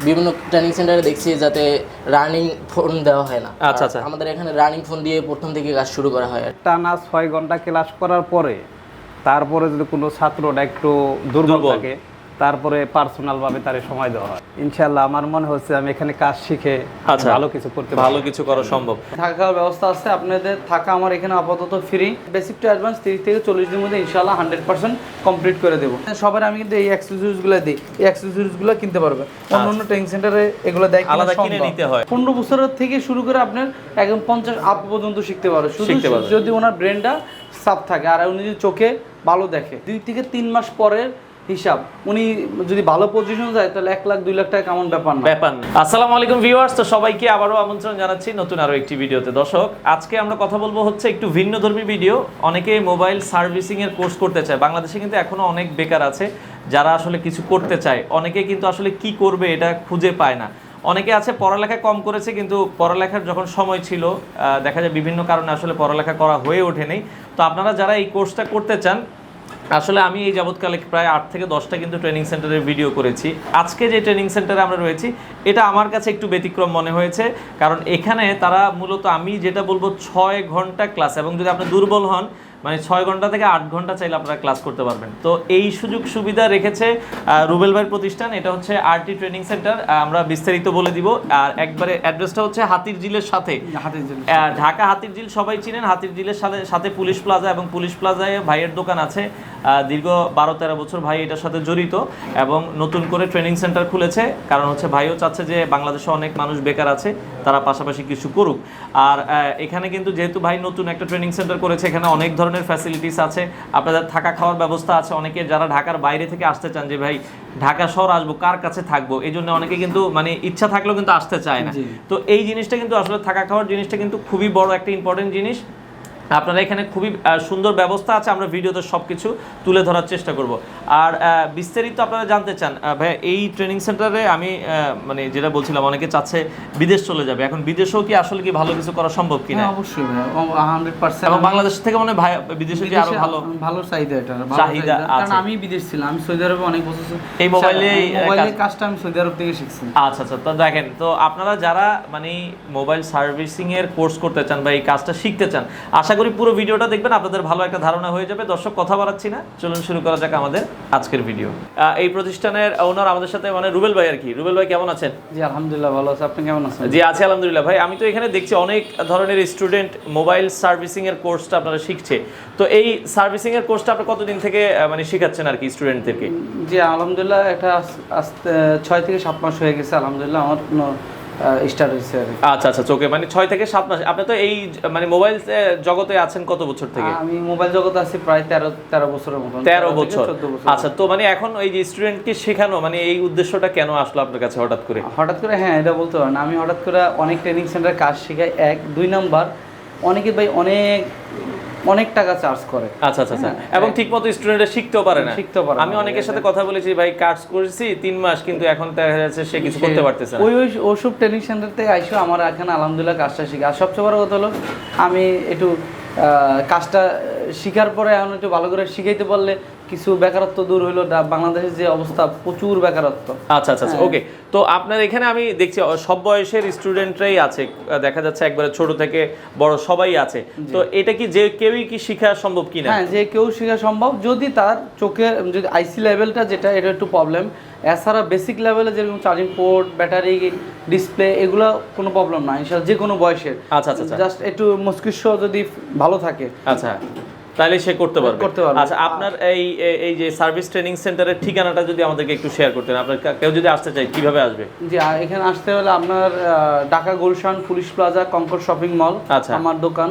বিভিন্ন ট্রেনিং সেন্টারে দেখছি যাতে রানিং ফোন দেওয়া হয় না আচ্ছা, আচ্ছা। আমাদের এখানে রানিং ফোন দিয়ে প্রথম থেকে কাজ শুরু করা হয় আর টানা ছয় ঘণ্টা ক্লাস করার পরে তারপরে যদি কোনো ছাত্রটা একটু দুর্বল। থাকে তারপরে পার্সোনাল ভাবে তার সময় দেওয়া হয়। ইনশাল্লাহ আমার মনে হচ্ছে আমি এখানে কাজ শিখে আচ্ছা। ভালো কিছু করতে ভালো কিছু করা সম্ভব। থাকা খাওয়ার ব্যবস্থা আছে আপনাদের থাকা আমার এখানে আপাতত ফ্রি বেসিক টু অ্যাডভান্স তিরিশ থেকে চল্লিশ দিনের মধ্যে ইনশাল্লাহ হান্ড্রেড পার্সেন্ট কমপ্লিট করে দেবো। সবার আমি কিন্তু এই অ্যাক্সেসরিজগুলো দিই। এই অ্যাক্সেসরিজগুলো কিনতে পারবে। অন্য অন্য ট্রেনিং সেন্টারে এগুলো দেয় আলাদা কিনে নিতে হয়। পনেরো বছরের থেকে শুরু করে আপনার একদম পঞ্চাশ আপ পর্যন্ত শিখতে পারবে। শুধু যদি ওনার ব্রেনটা সাফ থাকে আর উনি যদি চোখে ভালো দেখে। দুই থেকে তিন মাস পরের হিসাব। উনি যদি ভালো পজিশন যায়, তাহলে এক লাখ, দুই লাখ টাকা কেমন ব্যাপার না। ব্যাপার না। আসসালামু আলাইকুম ভিউয়ার্স তো সবাইকে আবারও আমন্ত্রণ জানাচ্ছি নতুন আরও একটি ভিডিওতে। দর্শক, আজকে আমরা কথা বলব হচ্ছে একটু ভিন্ন ধর্মী ভিডিও অনেকে মোবাইল সার্ভিসিং এর কোর্স করতে চায়। বাংলাদেশে কিন্তু এখনও অনেক বেকার আছে, যারা আসলে কিছু করতে চায়। অনেকে কিন্তু আসলে কি করবে এটা খুঁজে পায় না। অনেকে আছে, পড়ালেখা কম করেছে, কিন্তু পড়ালেখার যখন সময় ছিল দেখা যায় বিভিন্ন কারণে আসলে পড়ালেখা করা হয়ে ওঠেনি। তো আপনারা যারা এই কোর্সটা করতে চান আসলে আমি এই যাবৎকালে প্রায় আট থেকে দশটা কিন্তু ট্রেনিং সেন্টারের ভিডিও করেছি। আজকে যে ট্রেনিং সেন্টারে আমরা রয়েছি এটা আমার কাছে একটু ব্যতিক্রম মনে হয়েছে কারণ এখানে তারা মূলত আমি যেটা বলব ছয় ঘণ্টা ক্লাস এবং যদি আপনি দুর্বল হন মানে ছয় ঘণ্টা থেকে আট ঘণ্টা চাইলে আপনারা ক্লাস করতে পারবেন। তো এই সুযোগ সুবিধা রেখেছে রুবেল ভাইয়ের প্রতিষ্ঠান এটা হচ্ছে আরটি ট্রেনিং সেন্টার আমরা বিস্তারিত বলে দিব। আর একবারে অ্যাড্রেসটা হচ্ছে হাতির জিলের সাথে। হাতের ঢাকা হাতির ঝিল সবাই চিনেন হাতির ঝিলের সাথে সাথে পুলিশ প্লাজা এবং পুলিশ প্লাজায় ভাইয়ের দোকান আছে। দীর্ঘ বারো তেরো বছর ভাই এটার সাথে জড়িত এবং নতুন করে ট্রেনিং সেন্টার খুলেছে। কারণ হচ্ছে ভাইও চাচ্ছে যে বাংলাদেশে অনেক মানুষ বেকার আছে তারা পাশাপাশি কিছু করুক। আর এখানে কিন্তু যেহেতু ভাই নতুন একটা ট্রেনিং সেন্টার করেছে এখানে অনেক ধরনের ফ্যাসিলিটিস আছে। আপনাদের থাকা খাওয়ার ব্যবস্থা আছে। অনেকে যারা ঢাকার বাইরে থেকে আসতে চান যে ভাই ঢাকা শহর আসব কার কাছে থাকব? এই জন্য অনেকে কিন্তু মানে ইচ্ছা থাকলেও কিন্তু আসতে চায় না। তো এই জিনিসটা কিন্তু আসলে থাকা খাওয়ার জিনিসটা কিন্তু খুবই বড় একটা ইম্পর্টেন্ট জিনিস। আপনারা এখানে খুবই সুন্দর ব্যবস্থা আছে আমরা ভিডিওতে সব কিছু তুলে ধরার চেষ্টা করব। আর বিস্তারিত আপনারা জানতে চান আহ, ভাই এই ট্রেনিং সেন্টারে আমি মানে যেটা বলছিলাম অনেকে চাচ্ছে বিদেশ চলে যাবে। এখন বিদেশেও কি আসলে কি ভালো কিছু করা সম্ভব কিনা? হ্যাঁ অবশ্যই হান্ড্রেড পার্সেন্ট এবং বাংলাদেশ থেকে মনে ভাই বিদেশে যে আরও ভালো ভালো চাহিদা এটা চাহিদা। কারণ আমি বিদেশ ছিলাম আমি সৌদি আরবে অনেক বছর এই মোবাইলেই, আমি মোবাইলের কাজ- কাজটা আমি সৌদি আরব থেকে শিখছি। আচ্ছা আচ্ছা তো দেখেন তো আপনারা যারা মানে মোবাইল সার্ভিসিং এর কোর্স করতে চান বা এই কাজটা শিখতে চান আশা করি পুরো ভিডিওটা দেখবেন আপনাদের ভালো একটা ধারণা হয়ে যাবে। দর্শক কথা বাড়াচ্ছি না। চলুন শুরু করা যাক আমাদের আজকের ভিডিও। এই প্রতিষ্ঠানের ওনার আমাদের সাথে মানে রুবেল ভাই আর কি। রুবেল ভাই কেমন আছেন? জি আলহামদুলিল্লাহ ভালো আছে। আপনি কেমন আছেন? জি আছি আলহামদুলিল্লাহ ভাই। আমি তো এখানে দেখছি অনেক ধরনের স্টুডেন্ট মোবাইল সার্ভিসিং এর কোর্সটা আপনারা শিখছে। তো এই সার্ভিসিং এর কোর্সটা আপনি কতদিন থেকে মানে শেখাচ্ছেন আর কি স্টুডেন্টদেরকে জি আলহামদুলিল্লাহ একটা আস- আস্তে ছয় থেকে সাত মাস হয়ে গেছে। আলহামদুলিল্লাহ আমার স্টার্ট হয়েছে আচ্ছা আচ্ছা চোখে মানে ছয় থেকে সাত মাস। আপনি তো এই মানে মোবাইল জগতে আছেন কত বছর থেকে? আমি মোবাইল জগতে আছি প্রায় তেরো তেরো বছরের মতন। তেরো বছর। আচ্ছা তো মানে এখন এই যে স্টুডেন্টকে শেখানো মানে এই উদ্দেশ্যটা কেন আসলো আপনার কাছে হঠাৎ করে? হঠাৎ করে হ্যাঁ এটা বলতে পারেন। আমি হঠাৎ করে অনেক ট্রেনিং সেন্টার কাজ শেখাই। এক দুই নাম্বার অনেকে ভাই অনেক অনেক টাকা চার্জ করে। আচ্ছা আচ্ছা আচ্ছা। হ্যাঁ, এবং ঠিকমতো স্টুডেন্টরা শিখতেও পারে না। শিখতেও পারে আমি অনেকের সাথে কথা বলেছি ভাই কাজ করেছি তিন মাস কিন্তু এখন দেখা যাচ্ছে সে কিছু করতে পারতেছে ওই ওই ওসব ট্রেনিং সেন্টার থেকে আইসো আমার এখানে আলহামদুলিল্লাহ কাজটা শিখে। আর সবচেয়ে বড় কথা হলো আমি একটু আহ, কাজটা শিখার পরে এখন একটু ভালো করে শিখাইতে পারলে কিছু বেকারত্ব দূর হইল বাংলাদেশের যে অবস্থা প্রচুর বেকারত্ব। আচ্ছা আচ্ছা হ্যাঁ। ওকে। তো আপনার এখানে আমি দেখছি সব বয়সের স্টুডেন্টরাই আছে দেখা যাচ্ছে একবারে ছোট থেকে বড় সবাই আছে। তো এটা কি যে কেউই কি শেখা সম্ভব কিনা? হ্যাঁ যে কেউ শেখা সম্ভব। যদি তার চোখে যদি আইসি লেভেলটা যেটা এটা একটু প্রবলেম এছাড়া বেসিক লেভেলে যেরকম চার্জিং পোর্ট ব্যাটারি ডিসপ্লে এগুলো কোনো প্রবলেম না ইনশাল্লাহ যে কোনো বয়সের। আচ্ছা, আচ্ছা, আচ্ছা। জাস্ট একটু মস্তিষ্ক যদি ভালো থাকে। আচ্ছা। তাহলে সে করতে পারবে করতে পারবে। আচ্ছা আপনার এই এই- এই যে সার্ভিস ট্রেনিং সেন্টারের ঠিকানাটা যদি আমাদেরকে একটু শেয়ার করতেন আপনার কেউ যদি আসতে চায় কীভাবে আসবে জি এখানে আসতে হলে আপনার Dhaka Gulshan police plaza কঙ্কর shopping mall আচ্ছা। আমার দোকান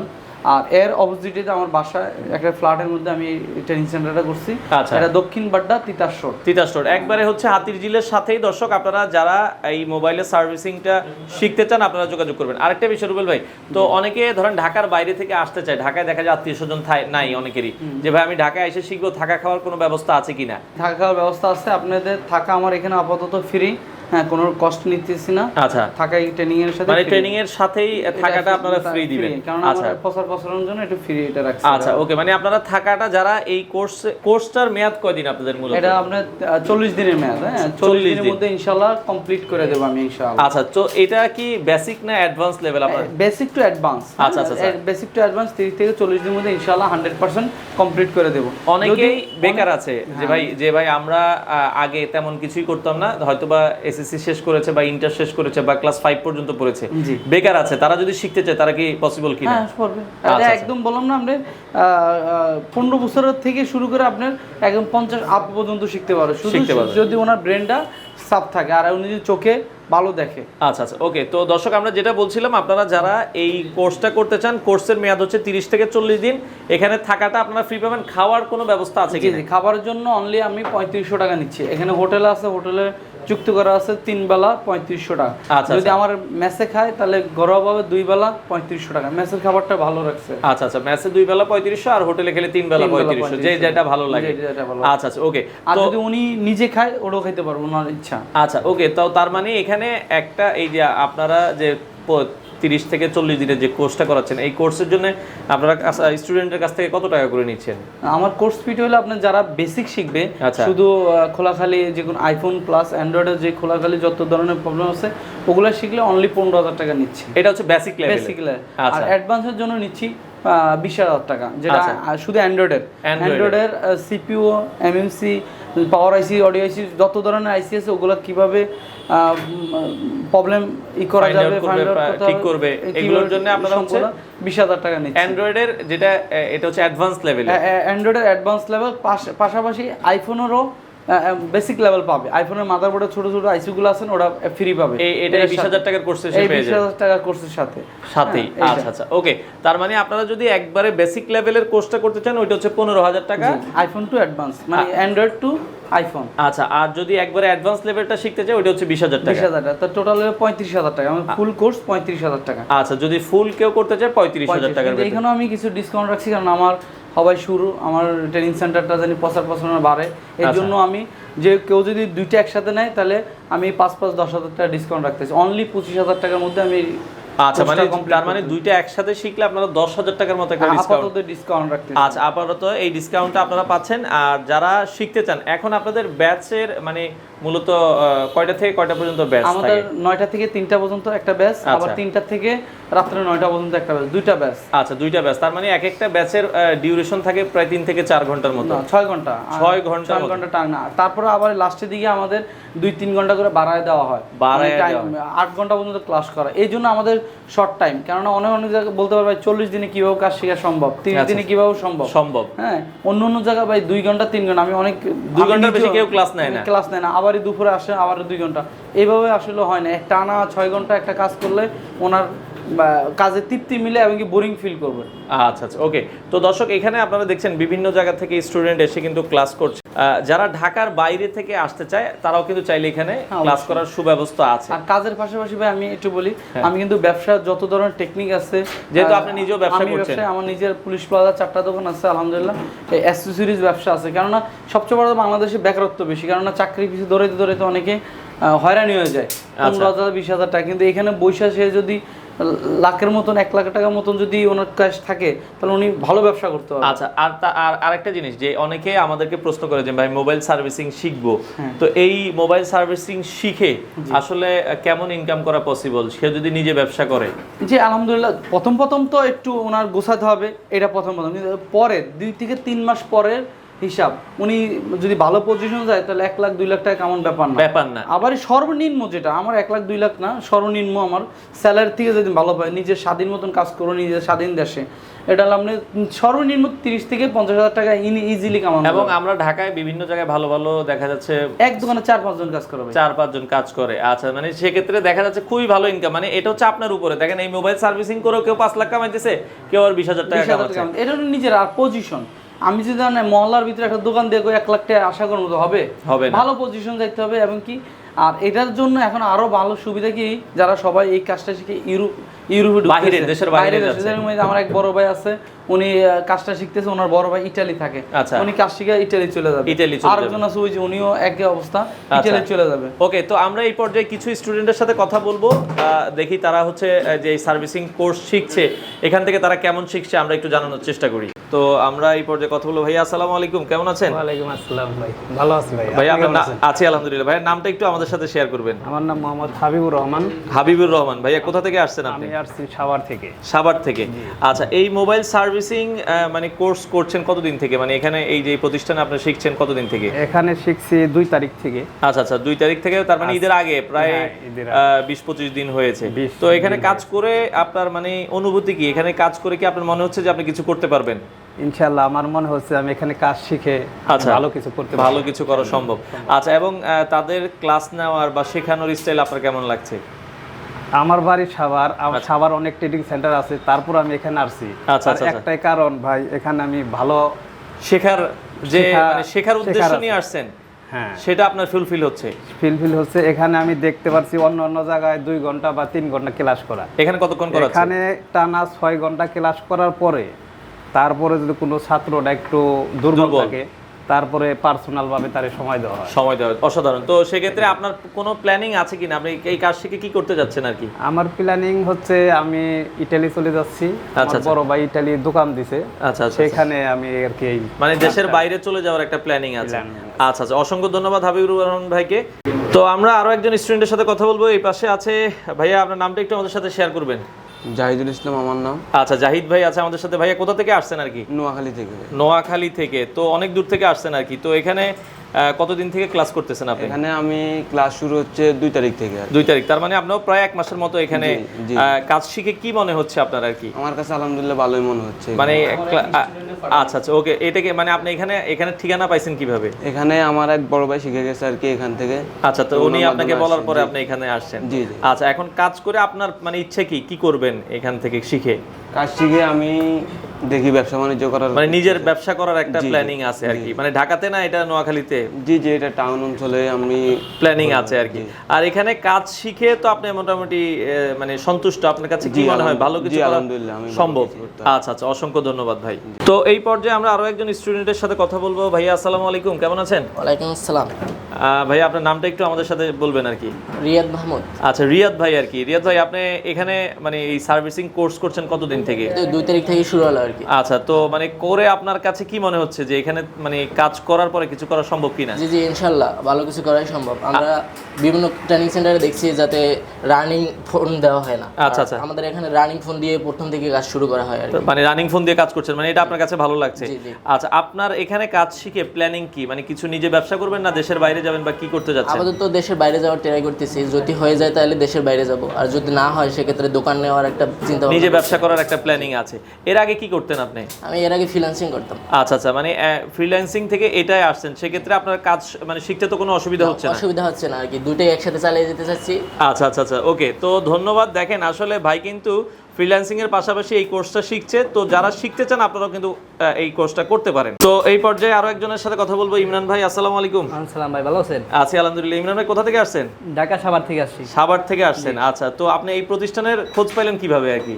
আর এর অপোজিটে আমার বাসা একটা ফ্ল্যাটের মধ্যে আমি ট্রেনিং সেন্টারটা করছি। আচ্ছা। এটা দক্ষিণ বাড্ডা তিতাস রোড। তিতাস রোড। একবারে হচ্ছে হাতির ঝিলের সাথেই দর্শক আপনারা যারা এই মোবাইলের সার্ভিসিংটা শিখতে চান আপনারা যোগাযোগ করবেন। আরেকটা বিষয় রুবেল ভাই তো অনেকে ধরেন ঢাকার বাইরে থেকে আসতে চায় ঢাকায় দেখা যায় আত্মীয় স্বজন নাই অনেকেরই। যে ভাই আমি ঢাকায় এসে শিখব থাকা খাওয়ার কোনো ব্যবস্থা আছে কিনা? থাকা খাওয়ার ব্যবস্থা আছে আপনাদের থাকা আমার এখানে আপাতত ফ্রি হ্যাঁ কোনো কষ্ট নিতেছি না। আচ্ছা। থাকাই ট্রেনিং এর সাথে মানে ট্রেনিং এর সাথেই থাকাটা আপনারা ফ্রি দিবেন। কারণ আচ্ছা। আমরা প্রচার প্রসারণের জন্য ফ্রি এটা রাখছি। আচ্ছা ওকে মানে আপনারা থাকাটা যারা এই কোর্স কোর্সটার মেয়াদ কয়দিন আপনাদের মূলত? এটা আপনার চল্লিশ দিনের মেয়াদ হ্যাঁ? 40 দিনের মধ্যে ইনশাল্লাহ কমপ্লিট করে দেবো আমি ইনশাল্লাহ আচ্ছা তো এটা কি বেসিক না অ্যাডভান্স লেভেল আপনার? বেসিক টু অ্যাডভান্স আচ্ছা, আচ্ছা। বেসিক টু অ্যাডভান্স তিরিশ থেকে চল্লিশ দিনের মধ্যে হান্ড্রেড পার্সেন্ট কমপ্লিট করে দেবো। অনেকেই বেকার আছে যে হ্যাঁ। ভাই যে ভাই আমরা আগে তেমন কিছুই করতাম না হয়তো বা এসএসসি শেষ করেছে বা ইন্টার শেষ করেছে বা ক্লাস ফাইভ পর্যন্ত পড়েছে বেকার আছে তারা যদি শিখতে চায় তারা কি পসিবল কিনা? হ্যাঁ পারবে আচ্ছা, আচ্ছা। একদম বললাম না আপনি পনেরো বছরের থেকে শুরু করে আপনার একদম পঞ্চাশ আপ পর্যন্ত শিখতে পারো শুধু শিখতে পারবে। যদি ওনার ব্রেনটা সাফ থাকে আর উনি যদি চোখে ভালো দেখে। আচ্ছা আচ্ছা ওকে তো দর্শক আমরা যেটা বলছিলাম আপনারা যারা এই কোর্সটা করতে চান কোর্সের মেয়াদ হচ্ছে তিরিশ থেকে চল্লিশ দিন এখানে থাকাটা আপনারা ফ্রি পাবেন খাওয়ার কোনো ব্যবস্থা আছে কি খাবারের জন্য অনলি আমি পঁয়ত্রিশশো টাকা নিচ্ছি। এখানে হোটেল আছে হোটেলে যুক্ত করা আছে তিন বেলা পঁয়ত্রিশশো টাকা। আচ্ছা, যদি আচ্ছা। আমার মেসে খায় তাহলে ঘরোয়াভাবে দুই বেলা পঁয়ত্রিশশো টাকা। মেসের খাবারটা ভালো রাখছে। আচ্ছা আচ্ছা। মেসে দুই বেলা পঁয়ত্রিশশো আর হোটেলে খেলে তিন বেলা পঁয়ত্রিশশো। যে যেটা ভালো লাগে। আচ্ছা আচ্ছা। ওকে আর যদি উনি নিজে খায় ওটাও খাইতে পারব ওনার ইচ্ছা। আচ্ছা ওকে তো তার মানে এখানে একটা এই যে আপনারা যে তিরিশ থেকে চল্লিশ দিনের যে কোর্সটা করাচ্ছেন এই কোর্সের জন্য আপনারা স্টুডেন্টের কাছ থেকে কত টাকা করে নিচ্ছেন আমার কোর্স ফিট হলে আপনার যারা বেসিক শিখবে আচ্ছা। শুধু খোলাখালি যে কোনো আইফোন প্লাস অ্যান্ড্রয়েডের যে খোলাখালি যত ধরনের প্রবলেম আছে ওগুলো শিখলে অনলি পনেরো হাজার টাকা নিচ্ছি এটা হচ্ছে বেসিক বেসিক আর আচ্ছা অ্যাডভান্সের জন্য নিচ্ছি বিশ হাজার টাকা যেটা আচ্ছা। শুধু অ্যান্ড্রয়েডের। অ্যান্ড্রয়েডের CPU MMC power IC audio IC যত ধরনের আইসি আছে ওগুলো কীভাবে প্রবলেম ই করা যাবে ঠিক করবে। এগুলোর জন্য আপনারা হচ্ছে সবগুলো বিশ হাজার টাকা নিচ্ছে। অ্যান্ড্রয়েডের যেটা এটা হচ্ছে অ্যাডভান্স লেভেল অ্যান্ড্রয়েডের অ্যাডভান্স লেভেল পাশাপাশি আইফোনেরও বেসিক লেভেল পাবে। আইফোনের মাদারবোর্ডে ছোট ছোট আইসিগুলো আছেন ওরা ফ্রি পাবে। এই এটা বিশ হাজার টাকার কোর্সে এই পেয়ে বিশ হাজার টাকা কোর্সের সাথে। সাথেই। হ্যাঁ, আচ্ছা আচ্ছা। ওকে তার মানে আপনারা যদি একবারে বেসিক লেভেলের কোর্সটা করতে চান ওইটা হচ্ছে পনেরো হাজার টাকা। আইফোন টু অ্যাডভান্স মানে অ্যান্ড্রয়েড টু আইফোন আচ্ছা আর যদি একবারে অ্যাডভান্স লেভেলটা শিখতে চাই ওইটা হচ্ছে বিশ হাজার বিশ টাকা হাজার টাকা। তো টোটাল পঁয়ত্রিশ হাজার টাকা। আমার ফুল কোর্স পঁয়ত্রিশ হাজার টাকা। আচ্ছা যদি ফুল কেউ করতে চায় পঁয়ত্রিশ হাজার 35 টাকার কিন্তু ভেতরে। এখানেও আমি কিছু ডিসকাউন্ট রাখছি কারণ আমার সবাই শুরু আমার ট্রেনিং সেন্টারটা জানি প্রচার প্রচারণা বাড়ে এর আচ্ছা। জন্য আমি যে কেউ যদি দুইটা একসাথে নেয় তাহলে আমি পাঁচ পাঁচ দশ হাজার টাকা ডিসকাউন্ট রাখতেছি অনলি পঁচিশ হাজার টাকার মধ্যে আমি আচ্ছা মানে তার মানে দুইটা একসাথে শিখলে আপনারা দশ হাজার টাকার মতো একটা ডিসকাউন্ট ডিসকাউন্ট রাখতেছি। আচ্ছা আপাতত এই ডিসকাউন্টটা আপনারা পাচ্ছেন। আর যারা শিখতে চান এখন আপনাদের ব্যাচের মানে মূলত কয়টা থেকে কয়টা পর্যন্ত ব্যাচ আমাদের নয়টা থেকে তিনটা পর্যন্ত একটা ব্যাচ আবার আচ্ছা। তিনটা থেকে রাত্রে নয়টা পর্যন্ত একটা ব্যাচ দুইটা ব্যাচ আচ্ছা দুইটা ব্যাচ তার মানে এক একটা ব্যাচের ডিউরেশন থাকে প্রায় তিন থেকে চার ঘণ্টার মতো। ছয় ঘণ্টা। ছয় ঘণ্টার ছয় ঘণ্টা টাইম না তারপরে আবার লাস্টের দিকে আমাদের দুই তিন ঘণ্টা করে বাড়ায় দেওয়া হয়। বাড়ায় মানে আট ঘণ্টা পর্যন্ত ক্লাস করা। এই জন্য আমাদের শর্ট টাইম কেননা অনেক অনেক জায়গায় বলতে পারবে চল্লিশ দিনে কীভাবে কাজ শেখা সম্ভব? তিরিশ আচ্ছা। দিনে কীভাবে সম্ভব? সম্ভব। হ্যাঁ অন্য অন্য জায়গায় ভাই দুই ঘণ্টা তিন ঘণ্টা। আমি অনেক দুই ঘণ্টা ঘণ্টার বেশি কেউ ক্লাস নেয় না। ক্লাস নেয় না। আবারই দুপুরে আসে আবার দুই ঘণ্টা। এইভাবে আসলে হয় না। একটা টানা ছয় ঘণ্টা একটা কাজ করলে ওনার কাজে তৃপ্তি মিলে এবং কি বোরিং ফিল করবে। আচ্ছা আচ্ছা ওকে তো দর্শক এখানে আপনারা দেখছেন বিভিন্ন জায়গা থেকে স্টুডেন্ট এসে কিন্তু ক্লাস করছে। যারা ঢাকার বাইরে থেকে আসতে চায় তারাও কিন্তু চাইলে এখানে হ্যাঁ, ক্লাস করার সুব্যবস্থা আছে। আর কাজের পাশাপাশি ভাই আমি একটু বলি আমি কিন্তু ব্যবসার যত ধরনের টেকনিক আছে হ্যাঁ। যেহেতু আপনি নিজেও ব্যবসা করছেন। আমার নিজের পুলিশ প্লাজা চারটা দোকান আছে আলহামদুলিল্লাহ। এই অ্যাসেসরিজ ব্যবসা আছে। কেননা সবচেয়ে বড় বাংলাদেশে বেকারত্ব বেশি। কেননা চাকরি পিছু দৌড়াইতে দৌড়াইতে অনেকে হয়রানি হয়ে যায়। আচ্ছা। পনেরো হাজার বিশ হাজার টাকা। কিন্তু এখানে বৈশা সে যদি লাখের মতন এক লাখ টাকার মতন যদি ওনার ক্যাশ থাকে তাহলে উনি ভালো ব্যবসা করতে পারবে আচ্ছা আর তা- আর আরেকটা জিনিস যে অনেকে আমাদেরকে প্রশ্ন করে যে ভাই মোবাইল সার্ভিসিং শিখব? হ্যাঁ। তো এই মোবাইল সার্ভিসিং শিখে আসলে কেমন ইনকাম করা পসিবল সে যদি নিজে ব্যবসা করে। জি আলহামদুলিল্লাহ প্রথম প্রথম তো একটু ওনার গোছাতে হবে এটা প্রথম প্রথম। পরে দুই থেকে তিন মাস পরের হিসাব। উনি যদি ভালো পজিশন যায় তাহলে এক লাখ দুই লাখ টাকা কেমন ব্যাপার না। ব্যাপার না। আবার সর্বনিম্ন যেটা আমার এক লাখ দুই লাখ না সর্বনিম্ন আমার স্যালারি থেকে যদি ভালো পায় নিজের স্বাধীন মতন কাজ করো নিজের স্বাধীন দেশে। এটা হলো আপনি সর্বনিম্ন তিরিশ থেকে পঞ্চাশ হাজার টাকা ইজিলি কামানো এবং আমরা ঢাকায় বিভিন্ন জায়গায় ভালো ভালো দেখা যাচ্ছে এক দোকানে চার পাঁচজন কাজ করবে চার পাঁচজন কাজ করে। আচ্ছা মানে সেক্ষেত্রে দেখা যাচ্ছে খুবই ভালো ইনকাম মানে এটা হচ্ছে আপনার উপরে। দেখেন এই মোবাইল সার্ভিসিং করেও কেউ পাঁচ লাখ কামাইতেছে কেউ আর বিশ হাজার টাকা কামাচ্ছে। এটা হলো নিজের আর পজিশন আমি যদি জানি মহল্লার ভিতরে একটা দোকান দিয়ে এক লাখ টাকা আশা করার মতো হবে? হবে ভালো পজিশন যাইতে হবে এবং কি? আর এটার জন্য এখন আরও ভালো সুবিধা কি? যারা সবাই এই কাজটা শিখে ইউরোপ ইউরোপে। দেশের বাইরে দেশে। যাচ্ছে। যেরকম এই যে আমার এক বড় ভাই আছে উনি কাজটা শিখতেছে ওনার বড় ভাই ইটালি থাকে। আচ্ছা। উনি কাজ শিখে ইটালি চলে যাবে। ইটালি চলে যাবে। একজন আছে ওই যে উনিও একই অবস্থা ইটালি চলে যাবে। ওকে তো আমরা এই পর্যায়ে কিছু স্টুডেন্টের সাথে কথা বলব। দেখি তারা হচ্ছে যে সার্ভিসিং কোর্স শিখছে এখান থেকে তারা কেমন শিখছে আমরা একটু জানানোর চেষ্টা করি। তো আমরা এই পর্যায়ে কথা বলব। ভাইয়া আসসালামু আলাইকুম কেমন আছেন? ওয়ালাইকুম আসসালাম ভাই ভালো আছি ভাই ভাইয়া আপনার? আছি আলহামদুলিল্লাহ। ভাইয়া নামটা একটু আমাদের সাথে শেয়ার করবেন। আমার নাম মোহাম্মদ হাবিবুর রহমান। হাবিবুর রহমান। ভাইয়া কোথা থেকে আসছেন আপনি? আমি আসছি সাভার থেকে। সাভার থেকে। আচ্ছা এই মোবাইল সার্ভিসিং মানে কোর্স করছেন কতদিন থেকে? মানে এখানে এই যে প্রতিষ্ঠানে আপনি শিখছেন কতদিন থেকে? এখানে শিখছি দুই তারিখ থেকে। আচ্ছা আচ্ছা দুই তারিখ থেকে তার মানে ঈদের আগে প্রায় হ্যাঁ, বিশ পঁচিশ দিন হয়েছে। তো এখানে কাজ করে আপনার মানে অনুভূতি কি? এখানে কাজ করে কি আপনার মনে হচ্ছে যে আপনি কিছু করতে পারবেন? ইনশাল্লাহ আমার মনে হচ্ছে আমি এখানে কাজ শিখে আচ্ছা। ভালো কিছু করতে ভালো কিছু করা সম্ভব। আচ্ছা এবং তাদের ক্লাস নেওয়ার বা শেখানোর স্টাইল আপনার কেমন লাগছে? আমার বাড়ি সাভার আমার সাভার অনেক ট্রেডিং সেন্টার আছে তারপর আমি এখানে আসছি। আচ্ছা, আচ্ছা, আচ্ছা। একটাই কারণ ভাই এখানে আমি ভালো শেখার যে মানে শেখার উদ্দেশ্য নিয়ে আসছেন হ্যাঁ। সেটা আপনার ফুলফিল হচ্ছে? ফিল ফিল হচ্ছে। এখানে আমি দেখতে পারছি অন্য অন্য জায়গায় দুই ঘণ্টা বা তিন ঘণ্টা ক্লাস করা। এখানে কতক্ষণ করাচ্ছে এখানে টানা ছয় ঘণ্টা ক্লাস করার পরে তারপরে যদি কোনো ছাত্রটা একটু দুর্বল। থাকে তারপরে পার্সোনাল ভাবে তার সময় দেওয়া হয়। সময় দেওয়া অসাধারণ। তো সেক্ষেত্রে আপনার কোনো প্ল্যানিং আছে কিনা? আপনি এই কাজ শিখে কি করতে যাচ্ছেন আর কি? আমার প্ল্যানিং হচ্ছে আমি ইটালি চলে যাচ্ছি। আচ্ছা, আমার আচ্ছা। বড় ভাই ইটালি দোকান দিছে। আচ্ছা আচ্ছা সেখানে আমি আর কি মানে দেশের বাইরে চলে যাওয়ার একটা প্ল্যানিং আছে। আচ্ছা আচ্ছা। অসংখ্য ধন্যবাদ হাবিবুর রহমান ভাইকে। তো আমরা আরও একজন স্টুডেন্টের সাথে কথা বলব। এই পাশে আছে ভাইয়া আপনার নামটা একটু আমাদের সাথে শেয়ার করবেন। জাহিদুল ইসলাম আমার নাম। আচ্ছা জাহিদ ভাই আছে আমাদের সাথে। ভাইয়া কোথা থেকে আসছেন আর কি? নোয়াখালী থেকে। নোয়াখালী থেকে। তো অনেক দূর থেকে আসছেন আর কি। তো এখানে কতদিন থেকে ক্লাস করতেছেন আপনি? এখানে আমি ক্লাস শুরু হচ্ছে দুই তারিখ থেকে। দুই তারিখ। তার মানে আপনার প্রায় এক মাসের মতো এখানে কাজ শিখে কি মনে হচ্ছে আপনার আর কি? আমার কাছে আলহামদুলিল্লাহ ভালোই মনে হচ্ছে। মানে আচ্ছা আচ্ছা ওকে এটাকে মানে আপনি এখানে এখানে ঠিকানা পাইছেন কীভাবে? এখানে আমার এক বড় ভাই শিখে গেছে আর কি এখান থেকে। আচ্ছা তো উনি আপনাকে বলার পরে আপনি এখানে আসছেন। জি। আচ্ছা এখন কাজ করে আপনার মানে ইচ্ছে কি কি করবেন এখান থেকে শিখে? কাজ শিখে আমি দেখি ব্যবসা বাণিজ্য করার মানে নিজের ব্যবসা করার একটা জি, জি, প্ল্যানিং আছে আর কি। মানে ঢাকাতে না এটা নোয়াখালীতে? জি যে এটা টাউন অঞ্চলে আমি প্ল্যানিং আছে আর কি। আর এখানে কাজ শিখে তো আপনি মোটামুটি আহ, মানে সন্তুষ্ট? আপনার কাছে কি মনে হয় ভালো কিছু আলহামদুলিল্লাহ, আমি সম্ভব? আচ্ছা আচ্ছা অসংখ্য ধন্যবাদ ভাই। তো এই পর্যায়ে আমরা আরও একজন স্টুডেন্টের সাথে কথা বলব। ভাইয়া আসসালামু আলাইকুম কেমন আছেন? ওয়ালাইকুম আসসালাম। আহ, ভাইয়া আপনার নামটা একটু আমাদের সাথে বলবেন আর কি। রিয়াদ মাহমুদ। আচ্ছা রিয়াদ ভাই আর কি। রিয়াদ ভাই আপনি এখানে মানে এই সার্ভিসিং কোর্স করছেন কতদিন থেকে? দুই তারিখ থেকে শুরু হলো আর কি। আচ্ছা তো মানে করে আপনার কাছে কি মনে হচ্ছে যে এখানে মানে কাজ করার পরে কিছু করা সম্ভব কিনা? জি জি ইনশাল্লাহ ভালো কিছু করাই সম্ভব। আমরা বিভিন্ন ট্রেনিং সেন্টারে দেখছি যাতে রানিং ফোন দেওয়া হয় না। আচ্ছা, আচ্ছা। আমাদের এখানে রানিং ফোন দিয়ে প্রথম থেকে কাজ শুরু করা হয় আর মানে রানিং ফোন দিয়ে কাজ করছেন মানে এটা আপনার কাছে ভালো লাগছে। আচ্ছা আপনার এখানে কাজ শিখে প্ল্যানিং কি? মানে কিছু নিজে ব্যবসা করবেন না দেশের বাইরে যাবেন বা কি করতে যাচ্ছেন? আপাতত দেশের বাইরে যাওয়ার ট্রাই করতেছি। যদি হয়ে যায় তাহলে দেশের বাইরে যাব। আর যদি না হয় সেক্ষেত্রে দোকান নেওয়ার একটা চিন্তা নিজে ব্যবসা করার একটা প্ল্যানিং আছে। এর আগে কি করতেন আপনি? আমি এর আগে ফ্রিল্যান্সিং করতাম। আচ্ছা আচ্ছা মানে ফ্রিল্যান্সিং থেকে এটাই আসছেন। সেক্ষেত্রে আপনার কাজ মানে শিখতে তো কোনো অসুবিধা হচ্ছে না? অসুবিধা হচ্ছে না আর কি। দুটোই একসাথে চালিয়ে যেতে চাচ্ছি। আচ্ছা আচ্ছা আচ্ছা ওকে তো ধন্যবাদ। দেখেন আসলে ভাই কিন্তু ফ্রিল্যান্সিং এর পাশাপাশি এই কোর্সটা শিখছে। তো যারা শিখতে চান আপনারাও কিন্তু এই কোর্সটা করতে পারেন। তো এই পর্যায়ে আরও একজনের সাথে কথা বলব। ইমরান ভাই আসসালামু আলাইকুম। আসসালাম ভাই ভালো আছেন? আছি আলহামদুলিল্লাহ। ইমরান ভাই কোথা থেকে আসছেন? ঢাকা সাভার থেকে আসছি। সাভার থেকে আসছেন আচ্ছা। তো আপনি এই প্রতিষ্ঠানের খোঁজ পাইলেন কীভাবে আর কি?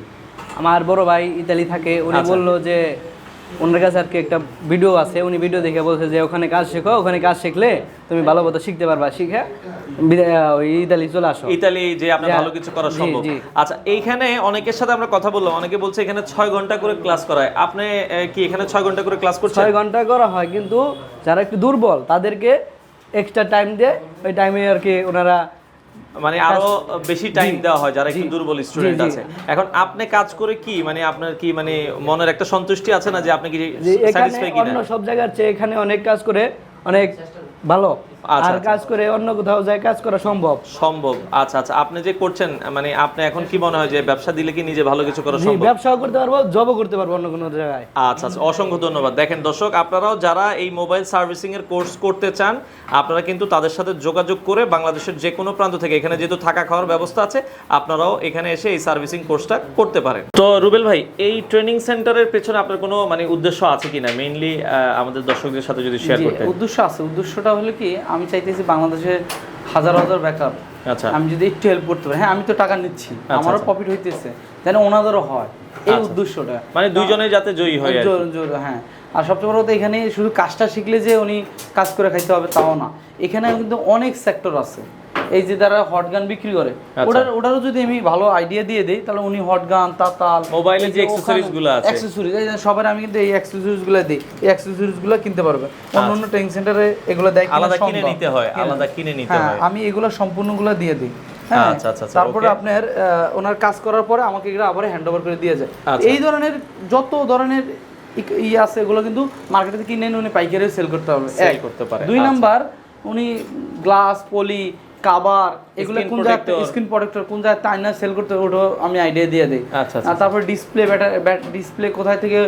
আমার বড় ভাই ইতালি থাকে উনি আচ্ছা। বলল যে ওনার কাছে আর কি একটা ভিডিও আছে উনি ভিডিও দেখে বলছে যে ওখানে কাজ শেখো ওখানে কাজ শিখলে তুমি ভালো মতো শিখতে পারবা শিখে ওই ইতালি চলে আসো। ইতালি যে আপনার ভালো কিছু করা সম্ভব। আচ্ছা এইখানে অনেকের সাথে আমরা কথা বললাম অনেকে বলছে এখানে ছয় ঘণ্টা করে ক্লাস করায়। আপনি কি এখানে ছয় ঘণ্টা করে ক্লাস করছেন? ছয় ঘণ্টা করা হয় কিন্তু যারা একটু দুর্বল তাদেরকে এক্সট্রা টাইম দিয়ে ওই টাইমে আর কি ওনারা মানে আরও বেশি টাইম দেওয়া হয় যারা একটু দুর্বল স্টুডেন্ট আছে। এখন আপনি কাজ করে কি? মানে আপনার কি মানে মনের একটা সন্তুষ্টি আছে না যে আপনি কি স্যাটিসফাই কিনা? অন্য সব জায়গার চেয়ে এখানে অনেক কাজ করে অনেক ভালো। আর আচ্ছা। কাজ করে অন্য কোথাও যায় কাজ করা সম্ভব। সম্ভব। আচ্ছা আচ্ছা আপনি যে করছেন মানে আপনি এখন কি মনে হয় যে ব্যবসা দিলে কি নিজে ভালো কিছু করা সম্ভব? ব্যবসাও করতে পারব জবও করতে পারব অন্য কোনো জায়গায়। আচ্ছা আচ্ছা অসংখ্য ধন্যবাদ। দেখেন দর্শক আপনারাও যারা এই মোবাইল সার্ভিসিং এর কোর্স করতে চান আপনারা কিন্তু তাদের সাথে যোগাযোগ করে বাংলাদেশের যে কোনো প্রান্ত থেকে এখানে যেহেতু থাকা খাওয়ার ব্যবস্থা আছে আপনারাও এখানে এসে এই সার্ভিসিং কোর্সটা করতে পারেন। তো রুবেল ভাই এই ট্রেনিং সেন্টারের পেছনে আপনার কোনো মানে উদ্দেশ্য আছে কিনা? মেইনলি আমাদের দর্শকদের সাথে যদি শেয়ার জি, করতেন। উদ্দেশ্য আছে। উদ্দেশ্যটা হলো কি আমি চাইতেছি বাংলাদেশে হাজার হাজার বেকার। আচ্ছা। আমি যদি একটু হেল্প করতে পারি। হ্যাঁ আমি তো টাকা নিচ্ছি। আমারও আচ্ছা। প্রফিট হইতেছে। যেন ওনাদেরও হয়। এই আচ্ছা। উদ্দেশ্যটা। মানে দুইজনে যাতে জয়ী হয় হ্যাঁ। আর সবচেয়ে বড় কথা এখানে শুধু কাজটা শিখলে যে উনি কাজ করে খাইতে হবে তাও না। এখানে কিন্তু অনেক সেক্টর আছে। এই যে যারা হট গান বিক্রি করে আচ্ছা। ওটার ওটারও যদি আমি ভালো আইডিয়া দিয়ে দিই তাহলে উনি হট গান তাতাল মোবাইলে যে accessories গুলো আছে। অ্যাক্সেসরিজ এই সবার আমি কিন্তু এই অ্যাক্সেসরিজগুলো দিই এই অ্যাক্সেসরিজগুলো কিনতে পারবে অন্য অন্য ট্রেনিং সেন্টারে এগুলো দেয় আলাদা কিনে নিতে হয়, আলাদা কিনে নিতে হ্যাঁ, হয়। আমি এগুলো সম্পূর্ণগুলো দিয়ে দিই হ্যাঁ আচ্ছা, আচ্ছা, আচ্ছা, তারপরে আপনার ওনার কাজ করার পরে আমাকে এগুলো আবার হ্যান্ড ওভার করে দিয়ে যায় আচ্ছা। এই ধরনের যত ধরনের ই- আছে এগুলো কিন্তু মার্কেটে কিনে উনি পাইকারি সেল করতে হবে এক। করতে পারে, দুই আচ্ছা। নাম্বার উনি গ্লাস পলি কাবার এগুলো কোন জায়গায় স্ক্রিন প্রোটেক্টর কোন জায়গায় তাইনা সেল করতে ওটা আমি আইডিয়া দিয়ে দিই। আচ্ছা, আচ্ছা। আর তারপর ডিসপ্লে ব্যাটার ডিসপ্লে কোথায় থেকে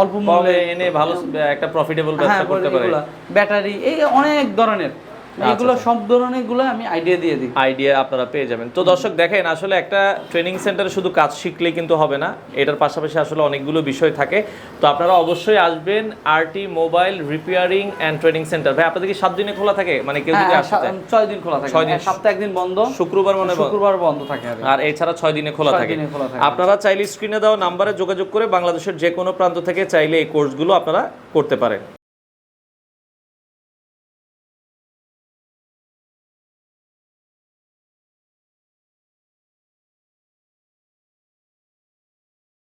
অল্প মূল্যে এনে ভালো একটা প্রফিটেবল ব্যবসা হ্যাঁ করতে পারে। ব্যাটারি এই অনেক ধরনের। এগুলো সব ধরনেরগুলো আমি আইডিয়া দিয়ে দিই। আইডিয়া আপনারা পেয়ে যাবেন। তো দর্শক দেখেন আসলে একটা ট্রেনিং সেন্টারে শুধু কাজ শিখলে কিন্তু হবে না। এটার পাশাপাশি আসলে অনেকগুলো বিষয় থাকে। তো আপনারা অবশ্যই আসবেন RT mobile repairing and training centre ভাই আপনাদের কি সাত দিনে খোলা থাকে? মানে কেউ যদি হ্যাঁ, আসতে চায়? সা- ছয় দিন খোলা থাকে। ছয় দিন। হ্যাঁ, সপ্তাহে একদিন বন্ধ। শুক্রবার মনে শুক্রবার বন্ধ থাকে আর এছাড়া ছয় দিনে খোলা থাকে। দিনে খোলা থাকে। আপনারা চাইলে স্ক্রিনে দেওয়া নাম্বারে যোগাযোগ করে বাংলাদেশের যে কোনো প্রান্ত থেকে চাইলে এই কোর্সগুলো আপনারা করতে পারেন।